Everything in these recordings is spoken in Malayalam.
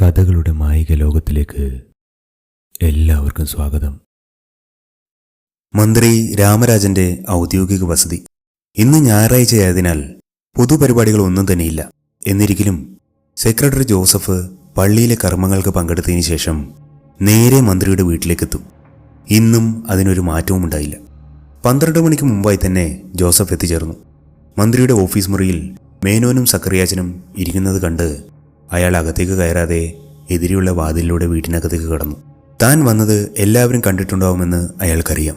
കഥകളുടെ മായിക ലോകത്തിലേക്ക് എല്ലാവർക്കും സ്വാഗതം. മന്ത്രി രാമരാജന്റെ ഔദ്യോഗിക വസതി. ഇന്ന് ഞായറാഴ്ചയായതിനാൽ പൊതുപരിപാടികളൊന്നും തന്നെയില്ല. എന്നിരിക്കലും സെക്രട്ടറി ജോസഫ് പള്ളിയിലെ കർമ്മങ്ങൾക്ക് പങ്കെടുത്തതിന് ശേഷം നേരെ മന്ത്രിയുടെ വീട്ടിലേക്കെത്തും. ഇന്നും അതിനൊരു മാറ്റവും ഉണ്ടായില്ല. പന്ത്രണ്ട് മണിക്ക് മുമ്പായി തന്നെ ജോസഫ് എത്തിച്ചേർന്നു. മന്ത്രിയുടെ ഓഫീസ് മുറിയിൽ മേനോനും സക്കറിയാച്ചനും ഇരിക്കുന്നത് കണ്ട് അയാൾ അകത്തേക്ക് കയറാതെ എതിരെയുള്ള വാതിലിലൂടെ വീട്ടിനകത്തേക്ക് കടന്നു. താൻ വന്നത് എല്ലാവരും കണ്ടിട്ടുണ്ടാവുമെന്ന് അയാൾക്കറിയാം.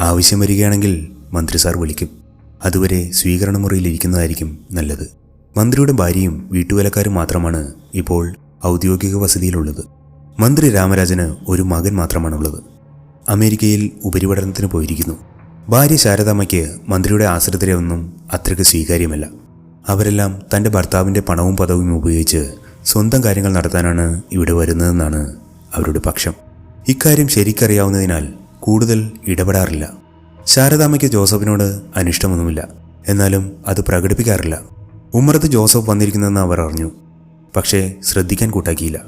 ആവശ്യം വരികയാണെങ്കിൽ മന്ത്രി സാർ വിളിക്കും. അതുവരെ സ്വീകരണ മുറിയിൽ ഇരിക്കുന്നതായിരിക്കും നല്ലത്. മന്ത്രിയുടെ ഭാര്യയും വീട്ടുവേലക്കാരും മാത്രമാണ് ഇപ്പോൾ ഔദ്യോഗിക വസതിയിലുള്ളത്. മന്ത്രി രാമരാജന് ഒരു മകൻ മാത്രമാണുള്ളത്. അമേരിക്കയിൽ ഉപരിപഠനത്തിന് പോയിരിക്കുന്നു. ഭാര്യ ശാരദാമ്മയ്ക്ക് മന്ത്രിയുടെ ആശ്രിതരെയൊന്നും അത്രയ്ക്ക് സ്വീകാര്യമല്ല. അവരെല്ലാം തന്റെ ഭർത്താവിന്റെ പണവും പദവും ഉപയോഗിച്ച് സ്വന്തം കാര്യങ്ങൾ നടത്താനാണ് ഇവിടെ വരുന്നതെന്നാണ് അവരുടെ പക്ഷം. ഇക്കാര്യം ശരിക്കറിയാവുന്നതിനാൽ കൂടുതൽ ഇടപെടാറില്ല. ശാരദാമ്മയ്ക്ക് ജോസഫിനോട് അനിഷ്ടമൊന്നുമില്ല. എന്നാലും അത് പ്രകടിപ്പിക്കാറില്ല. ഉമ്മറത്ത് ജോസഫ് വന്നിരിക്കുന്നതെന്ന് അവർ അറിഞ്ഞു. പക്ഷേ ശ്രദ്ധിക്കാൻ കൂട്ടാക്കിയില്ല.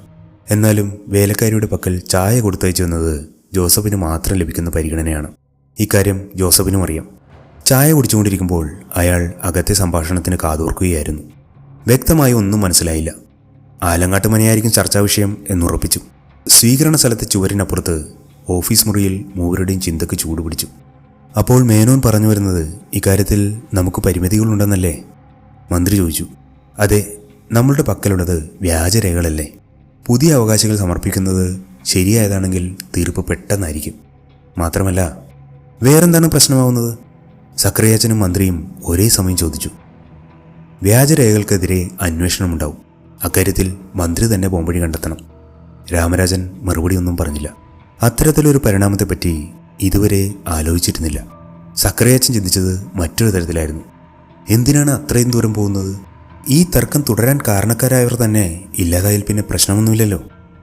എന്നാലും വേലക്കാരിയുടെ പക്കൽ ചായ കൊടുത്തയച്ചു ജോസഫിന് മാത്രം ലഭിക്കുന്ന പരിഗണനയാണ്. ഇക്കാര്യം ജോസഫിനും അറിയാം. ചായ കുടിച്ചുകൊണ്ടിരിക്കുമ്പോൾ അയാൾ അകത്തെ സംഭാഷണത്തിന് കാതോർക്കുകയായിരുന്നു. വ്യക്തമായി ഒന്നും മനസ്സിലായില്ല. ആലങ്ങാട്ട് മനയായിരിക്കും ചർച്ചാ വിഷയം എന്നുറപ്പിച്ചു സ്വീകരണ സ്ഥലത്തെ ചുവരിനപ്പുറത്ത് ഓഫീസ് മുറിയിൽ മൂവരുടെയും ചിന്തക്ക് ചൂടുപിടിച്ചു അപ്പോൾ മേനോൻ പറഞ്ഞു വരുന്നത് ഇക്കാര്യത്തിൽ നമുക്ക് പരിമിതികളുണ്ടെന്നല്ലേ? മന്ത്രി ചോദിച്ചു. അതെ നമ്മളുടെ പക്കലുള്ളത് വ്യാജരേഖകളല്ലേ? പുതിയ അവകാശങ്ങൾ സമർപ്പിക്കുന്നത് ശരിയായതാണെങ്കിൽ തീർപ്പ് പെട്ടെന്നായിരിക്കും. മാത്രമല്ല വേറെന്താണ് പ്രശ്നമാവുന്നത്? സക്രിയാച്ചനും മന്ത്രിയും ഒരേ സമയം ചോദിച്ചു. വ്യാജരേഖകൾക്കെതിരെ അന്വേഷണമുണ്ടാവും. അക്കാര്യത്തിൽ മന്ത്രി തന്നെ പോംവഴി കണ്ടെത്തണം. രാമരാജൻ മറുപടി ഒന്നും പറഞ്ഞില്ല. അത്തരത്തിലൊരു പരിണാമത്തെപ്പറ്റി ഇതുവരെ ആലോചിച്ചിരുന്നില്ല. സക്കരയച്ചൻ ചിന്തിച്ചത് മറ്റൊരു തരത്തിലായിരുന്നു. എന്തിനാണ് അത്രയും ദൂരം പോകുന്നത്? ഈ തർക്കം തുടരാൻ കാരണക്കാരായവർ തന്നെ ഇല്ലാതായാൽ പിന്നെ പ്രശ്നമൊന്നുമില്ലല്ലോ.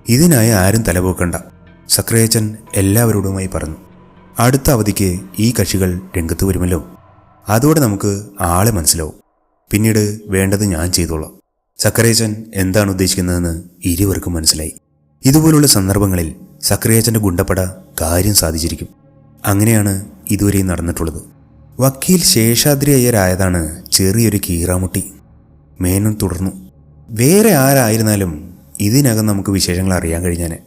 ഇതിനായി ആരും തലപോക്കണ്ട. സക്രയച്ചൻ എല്ലാവരോടുമായി പറഞ്ഞു. അടുത്ത അവധിക്ക് ഈ കക്ഷികൾ രംഗത്ത് വരുമല്ലോ. അതോടെ നമുക്ക് ആളെ മനസ്സിലാവും. പിന്നീട് വേണ്ടത് ഞാൻ ചെയ്തോളാം. സക്കരേച്ചൻ എന്താണ് ഉദ്ദേശിക്കുന്നതെന്ന് ഇരുവർക്കും മനസ്സിലായി. ഇതുപോലുള്ള സന്ദർഭങ്ങളിൽ സക്രിയച്ചന്റെ ഗുണ്ടപ്പട കാര്യം സാധിച്ചിരിക്കും. അങ്ങനെയാണ് ഇതുവരെയും നടന്നിട്ടുള്ളത്. വക്കീൽ ശേഷാദ്രി അയ്യരായതാണ് ചെറിയൊരു കീറാമുട്ടി. മേനോൻ തുടർന്നു. വേറെ ആരായിരുന്നാലും ഇതിനകം നമുക്ക് വിശേഷങ്ങൾ അറിയാൻ കഴിഞ്ഞാനെ.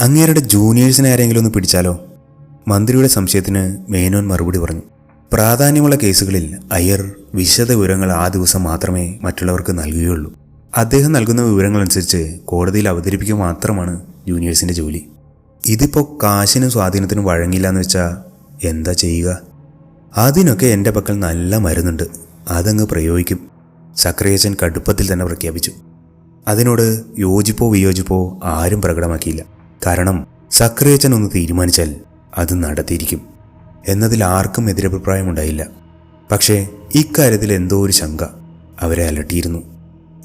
അങ്ങേരുടെ ജൂനിയേഴ്സിനെ ആരെങ്കിലും ഒന്ന് പിടിച്ചാലോ? മന്ത്രിയുടെ സംശയത്തിന് മേനോൻ മറുപടി പറഞ്ഞു. പ്രാധാന്യമുള്ള കേസുകളിൽ അയ്യർ വിശദ വിവരങ്ങൾ ആ ദിവസം മാത്രമേ മറ്റുള്ളവർക്ക് നൽകുകയുള്ളൂ. അദ്ദേഹം നൽകുന്ന വിവരങ്ങളനുസരിച്ച് കോടതിയിൽ അവതരിപ്പിക്കുക മാത്രമാണ് ജൂനിയേഴ്സിന്റെ ജോലി. ഇതിപ്പോൾ കാശിനും സ്വാധീനത്തിനും വഴങ്ങില്ല എന്ന് വെച്ചാൽ എന്താ ചെയ്യുക? അതിനൊക്കെ എന്റെ പക്കൽ നല്ല മരുന്നുണ്ട്. അതങ്ങ് പ്രയോഗിക്കും. സക്രിയച്ചൻ കടുപ്പത്തിൽ തന്നെ പ്രഖ്യാപിച്ചു. അതിനോട് യോജിപ്പോ വിയോജിപ്പോ ആരും പ്രകടമാക്കിയില്ല. കാരണം സക്രിയച്ചൻ ഒന്ന് തീരുമാനിച്ചാൽ അത് നടത്തിയിരിക്കും. എന്നതിൽ ആർക്കും എതിരഭിപ്രായമുണ്ടായില്ല പക്ഷേ ഇക്കാര്യത്തിൽ എന്തോ ഒരു ശങ്ക അവരെ അലട്ടിയിരുന്നു.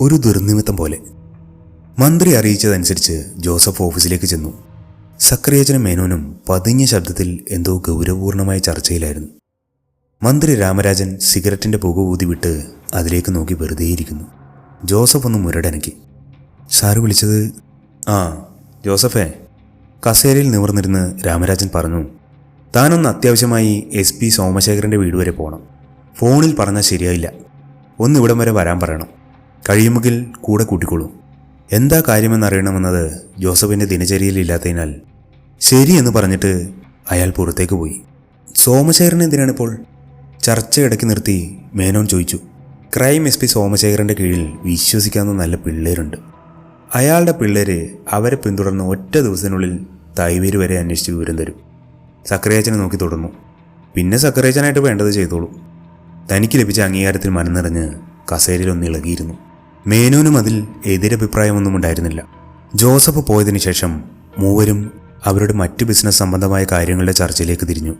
ഒരു ദുർനിമിത്തം പോലെ. മന്ത്രി അറിയിച്ചതനുസരിച്ച് ജോസഫ് ഓഫീസിലേക്ക് ചെന്നു. സക്രിയച്ചനും മേനോനും പതിഞ്ഞ ശബ്ദത്തിൽ എന്തോ ഗൗരവപൂർണമായ ചർച്ചയിലായിരുന്നു. മന്ത്രി രാമരാജൻ സിഗരറ്റിന്റെ പുക ഊതി വിട്ട് അതിലേക്ക് നോക്കി വെറുതെയിരിക്കുന്നു. ജോസഫ് ഒന്ന് മുരടനക്കി. സാറ് വിളിച്ചത്? ആ ജോസഫേ. കസേരയിൽ നിവർന്നിരുന്ന് രാമരാജൻ പറഞ്ഞു താനൊന്ന് അത്യാവശ്യമായി എസ് പി സോമശേഖരന്റെ വീട് വരെ പോകണം ഫോണിൽ പറഞ്ഞാൽ ശരിയായില്ല. ഒന്നിവിടം വരെ വരാൻ പറയണം. കഴിയുമെങ്കിൽ കൂടെ കൂട്ടിക്കോളൂ. എന്താ കാര്യമെന്നറിയണമെന്നത് ജോസഫിന്റെ ദിനചര്യയിൽ ഇല്ലാത്തതിനാൽ ശരി എന്ന് പറഞ്ഞിട്ട് അയാൾ പുറത്തേക്ക് പോയി. സോമശേഖരൻ എന്തിനാണിപ്പോൾ ചർച്ച ഇടയ്ക്ക് നിർത്തി മേനോൻ ചോദിച്ചു. ക്രൈം എസ് പി സോമശേഖരന്റെ കീഴിൽ വിശ്വസിക്കാവുന്ന നല്ല പിള്ളേരുണ്ട്. അയാളുടെ പിള്ളേര് അവരെ പിന്തുടർന്ന് ഒറ്റ ദിവസത്തിനുള്ളിൽ തൈവേര് വരെ അന്വേഷിച്ച് വിവരം തരും. സക്രേച്ചനെ നോക്കി തുടർന്നു. പിന്നെ സക്രേച്ചനായിട്ട് വേണ്ടത് ചെയ്തോളൂ. തനിക്ക് ലഭിച്ച അംഗീകാരത്തിൽ മനംനിറഞ്ഞ് കസേരയിൽ ഒന്ന് ഇളകിയിരുന്നു. മേനോനും അതിൽ എതിരഭിപ്രായമൊന്നും ഉണ്ടായിരുന്നില്ല. ജോസഫ് പോയതിനു ശേഷം മൂവരും അവരുടെ മറ്റു ബിസിനസ് സംബന്ധമായ കാര്യങ്ങളുടെ ചർച്ചയിലേക്ക് തിരിഞ്ഞു.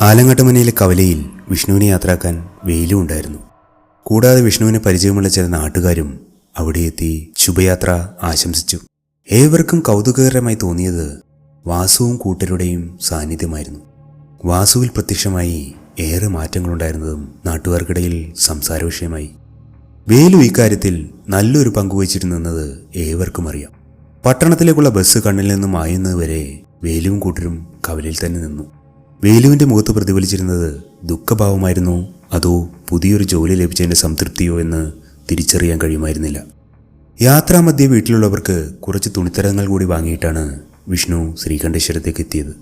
ആലങ്ങട്ടമനയിലെ കവലയിൽ വിഷ്ണുവിനെ യാത്രാക്കാൻ വെയിലും ഉണ്ടായിരുന്നു. കൂടാതെ വിഷ്ണുവിനെ പരിചയമുള്ള ചില നാട്ടുകാരും അവിടെ എത്തി ശുഭയാത്ര ആശംസിച്ചു. ഏവർക്കും കൗതുകകരമായി തോന്നിയത് വാസുവും കൂട്ടരുടെയും സാന്നിധ്യമായിരുന്നു. വാസുവിൽ പ്രത്യക്ഷമായി ഏറെ മാറ്റങ്ങളുണ്ടായിരുന്നതും നാട്ടുകാർക്കിടയിൽ സംസാര വിഷയമായി വേലു ഇക്കാര്യത്തിൽ നല്ലൊരു പങ്കുവച്ചിരുന്നത് ഏവർക്കും അറിയാം. പട്ടണത്തിലേക്കുള്ള ബസ് കണ്ണിൽ നിന്നും മായുന്നതുവരെ വേലുവും കൂട്ടരും കവലിൽ തന്നെ നിന്നു. വേലുവിന്റെ മുഖത്ത് പ്രതിഫലിച്ചിരുന്നത് ദുഃഖഭാവമായിരുന്നു? അതോ പുതിയൊരു ജോലി ലഭിച്ചതിന്റെ സംതൃപ്തിയോ എന്ന് തിരിച്ചറിയാൻ കഴിയുമായിരുന്നില്ല. യാത്രാമധ്യ വീട്ടിലുള്ളവർക്ക് കുറച്ച് തുണിത്തരങ്ങൾ കൂടി വാങ്ങിയിട്ടാണ് വിഷ്ണു ശ്രീകണ്ഠേശ്വരത്തേക്ക് എത്തിയത്.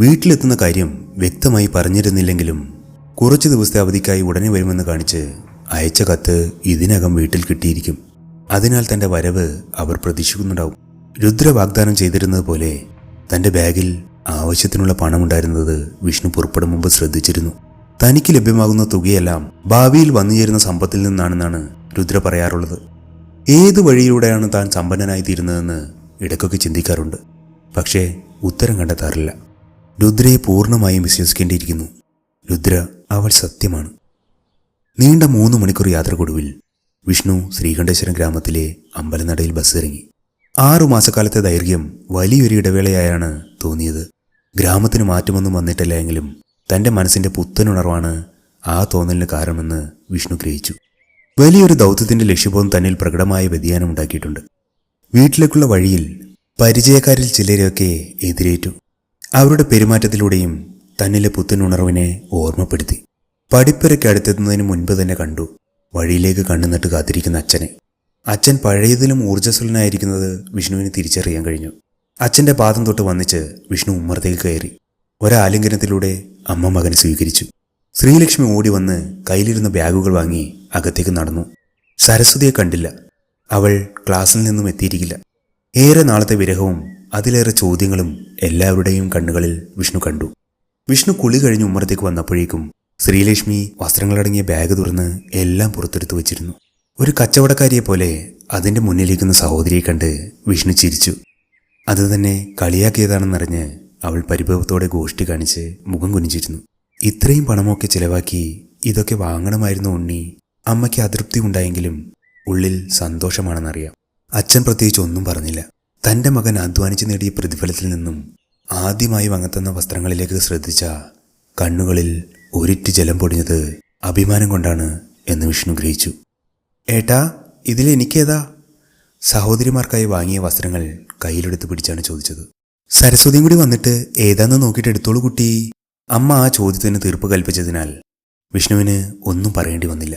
വീട്ടിലെത്തുന്ന കാര്യം വ്യക്തമായി പറഞ്ഞിരുന്നില്ലെങ്കിലും കുറച്ച് ദിവസത്തെ അവധിക്കായി ഉടനെ വരുമെന്ന് കാണിച്ച് അയച്ച കത്ത് ഇതിനകം വീട്ടിൽ കിട്ടിയിരിക്കും. അതിനാൽ തന്റെ വരവ് അവർ പ്രതീക്ഷിക്കുന്നുണ്ടാവും. രുദ്ര വാഗ്ദാനം ചെയ്തിരുന്നത് പോലെ തന്റെ ബാഗിൽ ആവശ്യത്തിനുള്ള പണമുണ്ടായിരുന്നത് വിഷ്ണു പുറപ്പെടും മുമ്പ് ശ്രദ്ധിച്ചിരുന്നു. തനിക്ക് ലഭ്യമാകുന്ന തുകയെല്ലാം ഭാവിയിൽ വന്നുചേരുന്ന സമ്പത്തിൽ നിന്നാണെന്നാണ് രുദ്ര പറയാറുള്ളത്. ഏത് വഴിയിലൂടെയാണ് താൻ സമ്പന്നനായി തീരുന്നതെന്ന് ഇടയ്ക്കൊക്കെ ചിന്തിക്കാറുണ്ട്. പക്ഷേ ഉത്തരം കണ്ടെത്താറില്ല. രുദ്രയെ പൂർണമായും വിശ്വസിക്കേണ്ടിയിരിക്കുന്നു. രുദ്ര അവൾ സത്യമാണ്. നീണ്ട മൂന്ന് മണിക്കൂർ യാത്രക്കൊടുവിൽ വിഷ്ണു ശ്രീകണ്ഠേശ്വരം ഗ്രാമത്തിലെ അമ്പലനടയിൽ ബസ് ഇറങ്ങി ആറു മാസക്കാലത്തെ ദൈർഘ്യം വലിയൊരു ഇടവേളയായാണ് തോന്നിയത്. ഗ്രാമത്തിന് മാറ്റമൊന്നും വന്നിട്ടില്ല എങ്കിലും തന്റെ മനസ്സിന്റെ പുത്തനുണർവാണ് ആ തോന്നലിന് കാരണമെന്ന് വിഷ്ണു ഗ്രഹിച്ചു. വലിയൊരു ദൗത്യത്തിന്റെ ലക്ഷ്യബോധം തന്നിൽ പ്രകടമായ വ്യതിയാനം ഉണ്ടാക്കിയിട്ടുണ്ട്. വീട്ടിലേക്കുള്ള വഴിയിൽ പരിചയക്കാരിൽ ചിലരെയൊക്കെ എതിരേറ്റു. അവരുടെ പെരുമാറ്റത്തിലൂടെയും തന്നിലെ പുത്തനുണർവിനെ ഓർമ്മപ്പെടുത്തി. പടിപ്പുരയ്ക്ക് അടുത്തെത്തുന്നതിന് മുൻപ് തന്നെ കണ്ടു. വഴിയിലേക്ക് കണ്ണുനട്ട് കാത്തിരിക്കുന്ന അച്ഛനെ. അച്ഛൻ പഴയതിലും ഊർജസ്വലനായിരിക്കുന്നത് വിഷ്ണുവിന് തിരിച്ചറിയാൻ കഴിഞ്ഞു. അച്ഛന്റെ പാദം തൊട്ട് വന്നിച്ച് വിഷ്ണു ഉമ്മറത്തേക്ക് കയറി. ഒരാലിംഗനത്തിലൂടെ അമ്മ മകനെ സ്വീകരിച്ചു. ശ്രീലക്ഷ്മി ഓടി വന്ന് കയ്യിലിരുന്ന ബാഗുകൾ വാങ്ങി അകത്തേക്ക് നടന്നു. സരസ്വതിയെ കണ്ടില്ല. അവൾ ക്ലാസ്സിൽ നിന്നും എത്തിയിരിക്കില്ല. ഏറെ നാളത്തെ വിരഹവും അതിലേറെ ചോദ്യങ്ങളും എല്ലാവരുടെയും കണ്ണുകളിൽ വിഷ്ണു കണ്ടു. വിഷ്ണു കുളി കഴിഞ്ഞ് ഉമ്മറത്തേക്ക് വന്നപ്പോഴേക്കും ശ്രീലക്ഷ്മി വസ്ത്രങ്ങളടങ്ങിയ ബാഗ് തുറന്ന് എല്ലാം പുറത്തെടുത്തു വച്ചിരുന്നു. ഒരു കച്ചവടക്കാരിയെ പോലെ അതിന്റെ മുന്നിലിരിക്കുന്ന സഹോദരിയെ കണ്ട് വിഷ്ണു ചിരിച്ചു. അത് തന്നെ കളിയാക്കിയതാണെന്നറിഞ്ഞ് അവൾ പരിഭവത്തോടെ ഗോഷ്ടി കാണിച്ച് മുഖം കുനിച്ചിരുന്നു ഇത്രയും പണമൊക്കെ ചിലവാക്കി ഇതൊക്കെ വാങ്ങണമായിരുന്നു ഉണ്ണി. അമ്മയ്ക്ക് അതൃപ്തി ഉണ്ടായെങ്കിലും ഉള്ളിൽ സന്തോഷമാണെന്നറിയാം. അച്ഛൻ പ്രത്യേകിച്ച് ഒന്നും പറഞ്ഞില്ല. തന്റെ മകൻ അധ്വാനിച്ച് നേടിയ പ്രതിഫലത്തിൽ നിന്നും ആദ്യമായി വാങ്ങത്തുന്ന വസ്ത്രങ്ങളിലേക്ക് ശ്രദ്ധിച്ച കണ്ണുകളിൽ ഒരിറ്റ് ജലം പൊടിഞ്ഞത് അഭിമാനം കൊണ്ടാണ് എന്ന് വിഷ്ണു ഗ്രഹിച്ചു. ഏട്ടാ ഇതിലെനിക്കേതാ സഹോദരിമാർക്കായി വാങ്ങിയ വസ്ത്രങ്ങൾ കയ്യിലെടുത്ത് പിടിച്ചാണ് ചോദിച്ചത്. സരസ്വതിയും കൂടി വന്നിട്ട് ഏതാന്ന് നോക്കിയിട്ട് എടുത്തോളൂ കുട്ടി. അമ്മ ആ ചോദ്യത്തിന് തീർപ്പ് കൽപ്പിച്ചതിനാൽ വിഷ്ണുവിന് ഒന്നും പറയേണ്ടി വന്നില്ല.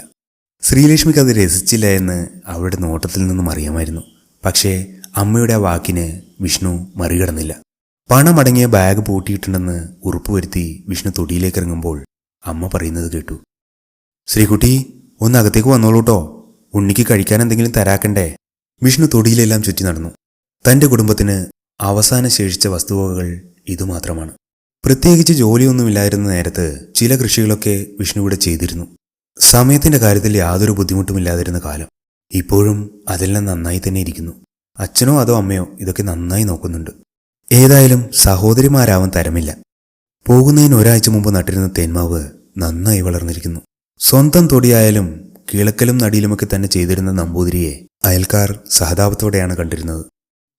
ശ്രീലക്ഷ്മിക്ക് അത് രസിച്ചില്ല എന്ന് അവളുടെ നോട്ടത്തിൽ നിന്നും അറിയാമായിരുന്നു. പക്ഷേ അമ്മയുടെ ആ വാക്കിന് വിഷ്ണു മറികടന്നില്ല. പണമടങ്ങിയ ബാഗ് പൂട്ടിയിട്ടുണ്ടെന്ന് ഉറപ്പുവരുത്തി വിഷ്ണു തൊടിയിലേക്ക് ഇറങ്ങുമ്പോൾ അമ്മ പറയുന്നത് കേട്ടു. ശ്രീകുട്ടി ഒന്ന് അകത്തേക്ക് വന്നോളൂട്ടോ ഉണ്ണിക്ക് കഴിക്കാൻ എന്തെങ്കിലും തരാക്കണ്ടേ? വിഷ്ണു തൊടിയിലെല്ലാം ചുറ്റി നടന്നു. തന്റെ കുടുംബത്തിന് അവസാന ശേഷിച്ച വസ്തുവകകൾ ഇതുമാത്രമാണ്. പ്രത്യേകിച്ച് ജോലിയൊന്നുമില്ലായിരുന്ന നേരത്ത് ചില കൃഷികളൊക്കെ വിഷ്ണു ഇവിടെ ചെയ്തിരുന്നു. സമയത്തിന്റെ കാര്യത്തിൽ യാതൊരു ബുദ്ധിമുട്ടുമില്ലാതിരുന്ന കാലം. ഇപ്പോഴും അതെല്ലാം നന്നായി തന്നെ ഇരിക്കുന്നു. അച്ഛനോ അതോ അമ്മയോ ഇതൊക്കെ നന്നായി നോക്കുന്നുണ്ട്. ഏതായാലും സഹോദരിമാരാവാൻ തരമില്ല. പോകുന്നതിന് ഒരാഴ്ച മുമ്പ് നട്ടിരുന്ന തേന്മാവ് നന്നായി വളർന്നിരിക്കുന്നു. സ്വന്തം തൊടിയായാലും കിളക്കലും നടിയിലുമൊക്കെ തന്നെ ചെയ്തിരുന്ന നമ്പൂതിരിയെ അയൽക്കാർ സഹതാപത്തോടെയാണ് കണ്ടിരുന്നത്.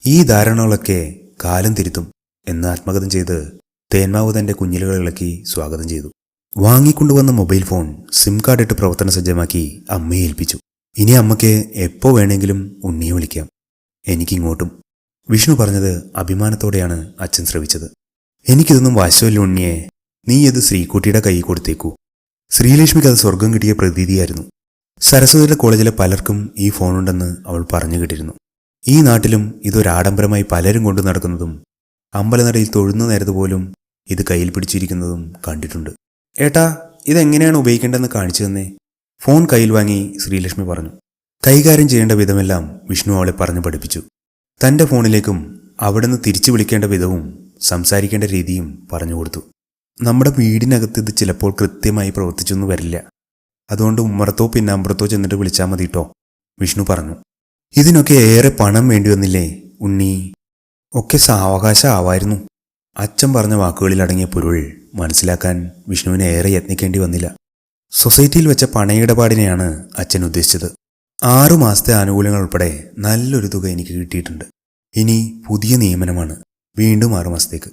ഈ ധാരണകളൊക്കെ കാലം തിരുത്തും എന്ന് ആത്മകഥം ചെയ്ത് തേന്മാവ് തന്റെ കുഞ്ഞിലുകൾ ഇളക്കി സ്വാഗതം ചെയ്തു. വാങ്ങിക്കൊണ്ടുവന്ന മൊബൈൽ ഫോൺ സിം കാർഡ് ഇട്ട് പ്രവർത്തന സജ്ജമാക്കി അമ്മയെ ഏൽപ്പിച്ചു. ഇനി അമ്മയ്ക്ക് എപ്പോ വേണമെങ്കിലും ഉണ്ണിയെ വിളിക്കാം. എനിക്കിങ്ങോട്ടും. വിഷ്ണു പറഞ്ഞത് അഭിമാനത്തോടെയാണ് അച്ഛൻ ശ്രവിച്ചത്. എനിക്കിതൊന്നും വാശുവല്ല ഉണ്ണിയെ നീ ഇത് ശ്രീകുട്ടിയുടെ കൈ കൊടുത്തേക്കൂ. ശ്രീലക്ഷ്മിക്ക് അത് സ്വർഗം കിട്ടിയ പ്രതീതിയായിരുന്നു. സരസ്വതിയുടെ കോളേജിലെ പലർക്കും ഈ ഫോണുണ്ടെന്ന് അവൾ പറഞ്ഞു കേട്ടിരുന്നു. ഈ നാട്ടിലും ഇതൊരാഡംബരമായി പലരും കൊണ്ടു നടക്കുന്നതും അമ്പലനടയിൽ തൊഴുന്ന നേരത്ത് പോലും ഇത് കയ്യിൽ പിടിച്ചിരിക്കുന്നതും കണ്ടിട്ടുണ്ട്. ഏട്ടാ ഇതെങ്ങനെയാണ് ഉപയോഗിക്കേണ്ടതെന്ന് കാണിച്ചു തന്നേ? ഫോൺ കയ്യിൽ വാങ്ങി ശ്രീലക്ഷ്മി പറഞ്ഞു. കൈകാര്യം ചെയ്യേണ്ട വിധമെല്ലാം വിഷ്ണു അവളെ പറഞ്ഞു പഠിപ്പിച്ചു. തന്റെ ഫോണിലേക്കും അവിടുന്ന് തിരിച്ചു വിളിക്കേണ്ട വിധവും സംസാരിക്കേണ്ട രീതിയും പറഞ്ഞു കൊടുത്തു. നമ്മുടെ വീടിനകത്ത് ഇത് ചിലപ്പോൾ കൃത്യമായി പ്രവർത്തിച്ചൊന്നും വരില്ല. അതുകൊണ്ട് ഉമ്മറത്തോ പിന്നാമ്പുറത്തോ ചെന്നിട്ട് വിളിച്ചാൽ മതി കേട്ടോ വിഷ്ണു പറഞ്ഞു. ഇതിനൊക്കെ ഏറെ പണം വേണ്ടി വന്നില്ലേ ഉണ്ണി? ഒക്കെ സാവകാശം ആവായിരുന്നു. അച്ഛൻ പറഞ്ഞ വാക്കുകളിൽ അടങ്ങിയ പൊരുൾ മനസ്സിലാക്കാൻ വിഷ്ണുവിന് ഏറെ യത്നിക്കേണ്ടി വന്നില്ല. സൊസൈറ്റിയിൽ വെച്ച പണയിടപാടിനെയാണ് അച്ഛൻ ഉദ്ദേശിച്ചത്. ആറു മാസത്തെ ആനുകൂല്യങ്ങൾ ഉൾപ്പെടെ നല്ലൊരു തുക എനിക്ക് കിട്ടിയിട്ടുണ്ട്. ഇനി പുതിയ നിയമനമാണ് വീണ്ടും ആറു മാസത്തേക്ക്.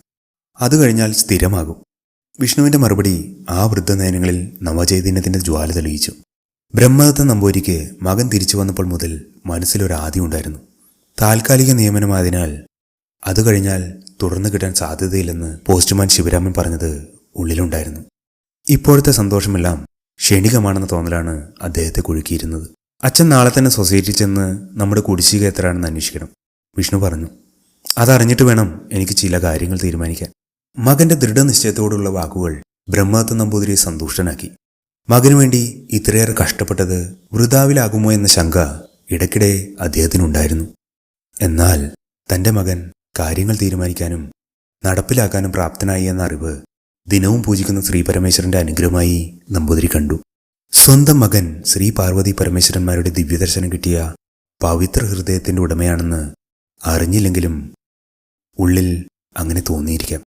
അത് കഴിഞ്ഞാൽ സ്ഥിരമാകും. വിഷ്ണുവിന്റെ മറുപടി ആ വൃദ്ധനയനങ്ങളിൽ നവചൈതന്യത്തിന്റെ ജ്വാല തെളിയിച്ചു. ബ്രഹ്മദത്ത നമ്പൂരിക്ക് മകൻ തിരിച്ചു വന്നപ്പോൾ മുതൽ മനസ്സിലൊരു ഉണ്ടായിരുന്നു. താൽക്കാലിക നിയമനമായതിനാൽ അത് കഴിഞ്ഞാൽ തുടർന്ന് കിട്ടാൻ സാധ്യതയില്ലെന്ന് പോസ്റ്റ്മാൻ ശിവരാമൻ പറഞ്ഞത് ഉള്ളിലുണ്ടായിരുന്നു. ഇപ്പോഴത്തെ സന്തോഷമെല്ലാം ക്ഷണികമാണെന്ന തോന്നലാണ് അദ്ദേഹത്തെ കുഴുക്കിയിരുന്നത്. അച്ഛൻ നാളെ തന്നെ സൊസൈറ്റി ചെന്ന് നമ്മുടെ കുടിശ്ശിക എത്രയാണെന്ന് അന്വേഷിക്കണം വിഷ്ണു പറഞ്ഞു. അതറിഞ്ഞിട്ട് വേണം എനിക്ക് ചില കാര്യങ്ങൾ തീരുമാനിക്കാൻ. മകന്റെ ദൃഢനിശ്ചയത്തോടുള്ള വാക്കുകൾ ബ്രഹ്മാത്ത നമ്പൂതിരിയെ സന്തുഷ്ടനാക്കി. മകനു വേണ്ടി ഇത്രയേറെ കഷ്ടപ്പെട്ടത് വൃതാവിലാകുമോ എന്ന ശങ്ക ഇടയ്ക്കിടെ അദ്ദേഹത്തിനുണ്ടായിരുന്നു. എന്നാൽ തന്റെ മകൻ കാര്യങ്ങൾ തീരുമാനിക്കാനും നടപ്പിലാക്കാനും പ്രാപ്തനായി എന്ന അറിവ് ദിനവും പൂജിക്കുന്ന ശ്രീ പരമേശ്വരന്റെ അനുഗ്രഹമായി നമ്പൂതിരി കണ്ടു. സ്വന്തം മകൻ ശ്രീ പാർവതി പരമേശ്വരന്മാരുടെ ദിവ്യദർശനം കിട്ടിയ പവിത്ര ഹൃദയത്തിന്റെ ഉടമയാണെന്ന് അറിഞ്ഞില്ലെങ്കിലും ഉള്ളിൽ അങ്ങനെ തോന്നിയിരിക്കാം.